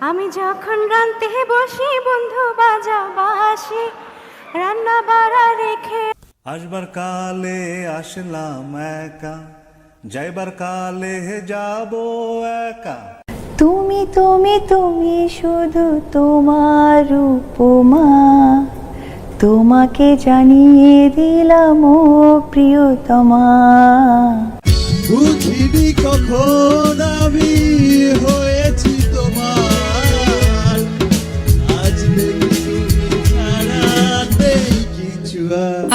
আমি যখন রানতে বসি বন্ধু বাজা বাসি রান্না বাড়া রেখে আসবার কালে আসলাম একা যাইবার কালে যাব একা। তুমি তুমি তুমি শুধু তোমার উপমা তোমাকে জানিয়ে দিলাম ও প্রিয়তমা। বুঝিনি কখন আমি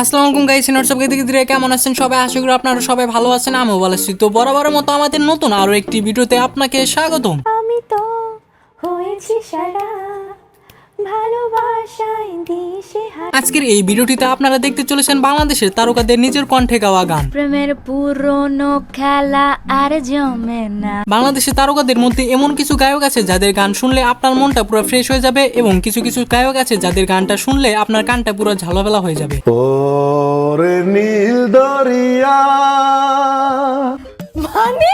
আসসালামু আলাইকুম গাইস সব থেকে ধীরে কেমন আছেন সবাই? আশা করি আপনারা সবাই ভালো আছেন, আমিও ভালো আছি। তো বরাবরের মতো আমাদের নতুন আরও একটি ভিডিওতে আপনাকে স্বাগতম। আমি তো হয়েছি সারা আজকের এই ভিডিওটিতে আপনারা দেখতে চলেছেন বাংলাদেশের তারকাদের নিজের কণ্ঠে গাওয়া গান। প্রেমের পুরনো খেলা আর জমে না। বাংলাদেশের তারকাদের মধ্যে এমন কিছু গায়ক আছে যাদের গান শুনলে আপনার মনটা পুরো ফ্রেশ হয়ে যাবে এবং কিছু কিছু গায়ক আছে যাদের গানটা শুনলে আপনার কানটা পুরো ঝালাবেলা হয়ে যাবে। নীল দরিয়া। মানে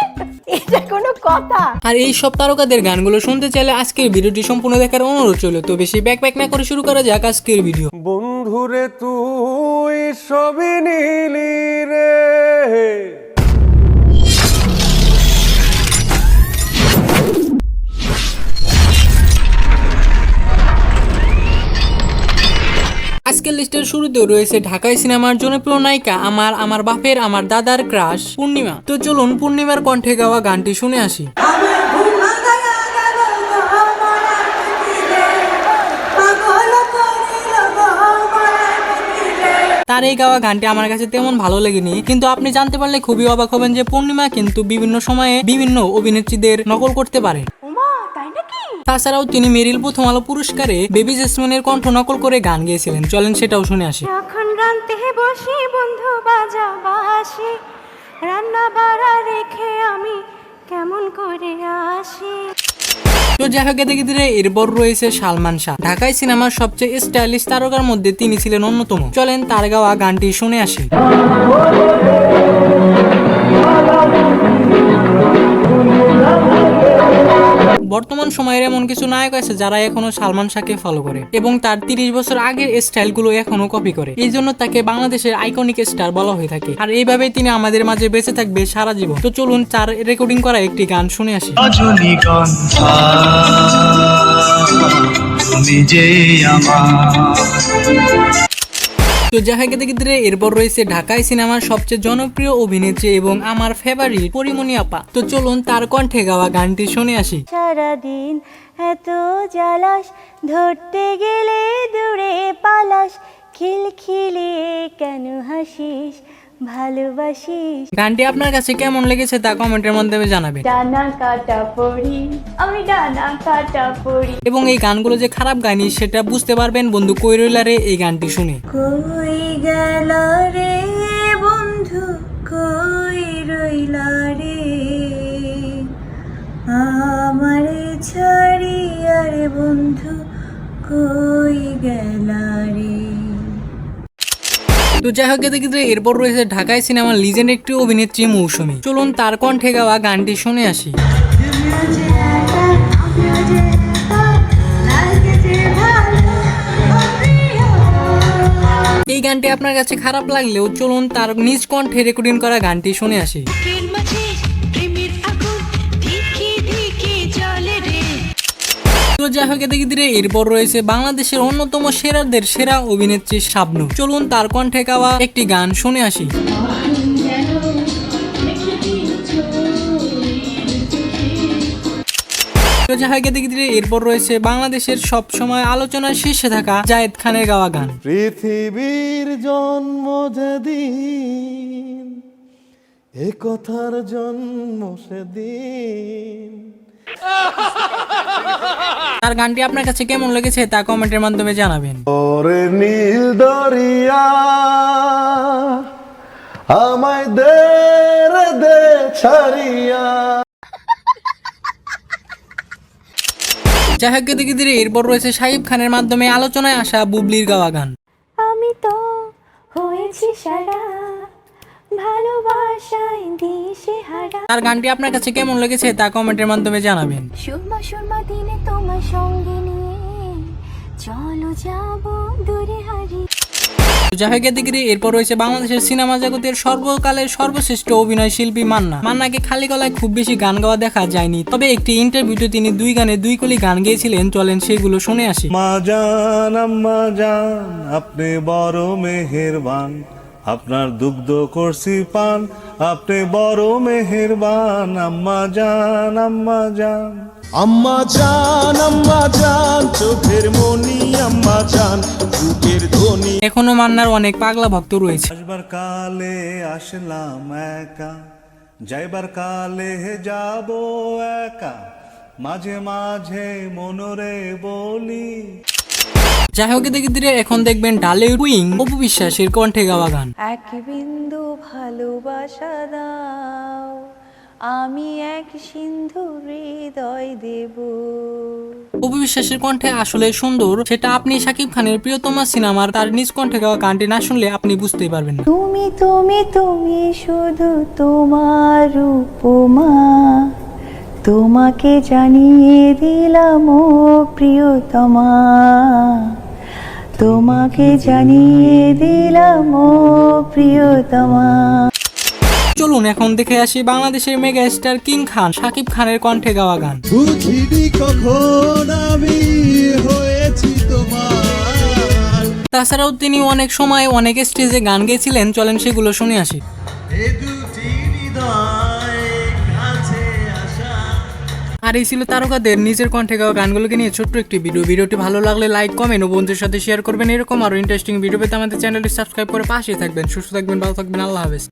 এটা কোনো কথা। আর এই সব তারকাদের গানগুলো শুনতে চাইলে আজকের ভিডিওটি সম্পূর্ণ দেখার অনুরোধ চলো তো বেশি ব্যাক ব্যাক না করে শুরু করা যাক আজকের ভিডিও। বন্ধুরে তুই সবই নীলি রে। আজকের লিস্টের শুরুতেও রয়েছে ঢাকায় সিনেমার জনপ্রিয় নায়িকা আমার আমার বাপের, আমার দাদার ক্রাশ, পূর্ণিমা। তো চলুন পূর্ণিমার কণ্ঠে গাওয়া গানটি শুনে আসি। তার এই গাওয়া গানটি আমার কাছে তেমন ভালো লেগেনি, কিন্তু আপনি জানতে পারলে খুবই অবাক হবেন যে পূর্ণিমা কিন্তু বিভিন্ন সময়ে বিভিন্ন অভিনেত্রীদের নকল করতে পারে। তাছাড়াও তিনি মেরিল প্রথম আলো পুরস্কারে বেবি জেসমিনের কণ্ঠ নকল করে গান গেয়েছিলেন। চলেন সেটাও শুনে আসি। যখন রানতে বসি বন্ধু বাজা বাসি। রান্না বাড়া রেখে আমি কেমন করে আসি? তো যাই হোক দেখি ধীরে এরপর রয়েছে সালমান শাহ। ঢাকায় সিনেমার সবচেয়ে স্টাইলিশ তারকার মধ্যে তিনি ছিলেন অন্যতম। চলেন তার গাওয়া গানটি শুনে আসি। বর্তমান সময়ের এমন কিছু নায়ক আছে যারা এখনও সালমান শাহকে ফলো করে এবং তার তিরিশ বছর আগের স্টাইলগুলো এখনও কপি করে। এই জন্য তাকে বাংলাদেশের আইকনিক স্টার বলা হয়ে থাকে। আর এইভাবে তিনি আমাদের মাঝে বেঁচে থাকবে সারা জীবন। তো চলুন তার রেকর্ডিং করা একটি গান শুনে আসি। আমার তো যাহা হোক দেখি ধীরে এরপর রয়েছে ঢাকায় সিনেমার সবচেয়ে জনপ্রিয় অভিনেত্রী এবং আমার ফেভারিট পরিমণি আপা। তো চলুন তার কণ্ঠে গাওয়া গানটি শুনে আসি। সারাদিন এত জালাস ধরতে গেলে দূরে পালাস, খিলখিলিয়ে কেন হাসিস? ভালোবাসিস। গানটি আপনার কাছে কেমন লেগেছে তা কমেন্টের মাধ্যমে জানাবেন। ডানা কাটা পড়ি আমি ডানা কাটা পড়ি। এবং এই গানগুলো যে খারাপ গাইনি সেটা বুঝতে পারবেন বন্ধু কৈরলারে এই গানটি শুনে। কই গেল রে বন্ধু কই রইলা রে? আমারে ছাড়িয়া রে বন্ধু কই গেলা রে? তো যাই হোক দেখি এরপর রয়েছে ঢাকায় সিনেমার লিজেন্ড একটি অভিনেত্রী মৌসুমী। চলুন তার কণ্ঠে গাওয়া গানটি শুনে আসি। এই গানটি আপনার কাছে খারাপ লাগলেও চলুন তার নিজ কণ্ঠে রেকর্ডিং করা গানটি শুনে আসি। হোক দেখি ধীরে এরপর রয়েছে বাংলাদেশের অন্যতম সেরাদের সেরা অভিনেত্রী শাবনু চলুন তার কণ্ঠে গাওয়া একটি গান শুনে আসি। তো যাই হোক দেখি ধীরে এরপর রয়েছে বাংলাদেশের সব সময় আলোচনার শীর্ষে থাকা জায়েদ খানের গাওয়া গান। পৃথিবীর জন্ম যেদিন, এ কথার জন্ম সেদিন। তার গানটি আপনার কাছে কেমন লেগেছে তা কমেন্টের মাধ্যমে জানাবেন। ওরে নীল দরিয়া আমায় দে রে দে ছাড়িয়া। যাই হোক দেখি ধীরে এরপর রয়েছে শাহিব খানের মাধ্যমে আলোচনায় আসা বুবলির গাওয়া গান। আমি তো হয়েছি সারা ভালোবাসায় তার গানটি আপনার কাছে কেমন লেগেছে তা কমেন্টের মাধ্যমে জানাবেন। সুরমা সুরমা দিনে তোমার সঙ্গে নিয়ে চলো যাব দূরে হারিয়ে। জাভেদ ডিগ্রি এরপর রয়েছে বাংলাদেশের সিনেমা জগতের সর্বকালের সর্বশ্রেষ্ঠ অভিনয় শিল্পী মান্না। মান্নাকে খালি গলায় খুব বেশি গান গাওয়া দেখা যায়নি তবে একটি ইন্টারভিউতে তিনি দুই গানে দুই কলি গান গেয়েছিলেন চলেন সেগুলো শুনে আসি। মা জান আম্মা জান আপনি বড় মেহেরবান। আপনার দুগ্ধ করছি পান আপনি বড় মেহেরবান আম্মা জান আম্মা জান আম্মা জান আম্মা জান চোখের মনি আম্মা জান বুকের ধ্বনি। এখনও মান্নার অনেক পাগলা ভক্ত রয়েছে। আসবার কালে আসলাম একা যাইবার কালে যাব একা। মাঝে মাঝে মনরে বলি যাই হোক দিকে এখন দেখবেন ডালে উইং অপু বিশ্বাসের কণ্ঠে গাওয়া গান। এক বিন্দু ভালোবাসা দাও আমি এক সিন্ধু হৃদয় দেব। অপু বিশ্বাসের কণ্ঠে আসলে সুন্দর সেটা আপনি শাকিব খানের প্রিয়তমা সিনেমার তার নিজ কণ্ঠে গাওয়া গানটি না শুনলে আপনি বুঝতেই পারবেন না। তুমি তুমি তুমি শুধু তোমার উপমা তোমাকে জানিয়ে দিলাম ও প্রিয়তমা। তোমাকে জানিয়ে দিলাম ও প্রিয়তমা। চলুন এখন দেখে আসি বাংলাদেশের mega star king Khan Shakib খানের কণ্ঠে গাওয়া গান। বুঝিনি কখন আমি হয়েছি তোমার? তাছাড়াও তিনি অনেক সময় অনেক স্টেজে গান গেয়েছিলেন চলেন সেগুলো শুনে আসি। আর এই ছিল তারকাদের নিজের কণ্ঠে গাওয়া গানগুলোকে নিয়ে ছোট্ট একটি ভিডিও। ভিডিওটি ভালো লাগলে লাইক কমেন্ট ও বন্ধুদের সাথে শেয়ার করবেন। এরকম আরও ইন্টারেস্টিং ভিডিও পেতে আমাদের চ্যানেলটি সাবস্ক্রাইব করে পাশে থাকবেন। সুস্থ থাকবেন, ভালো থাকবেন, আল্লাহ হাফেজ।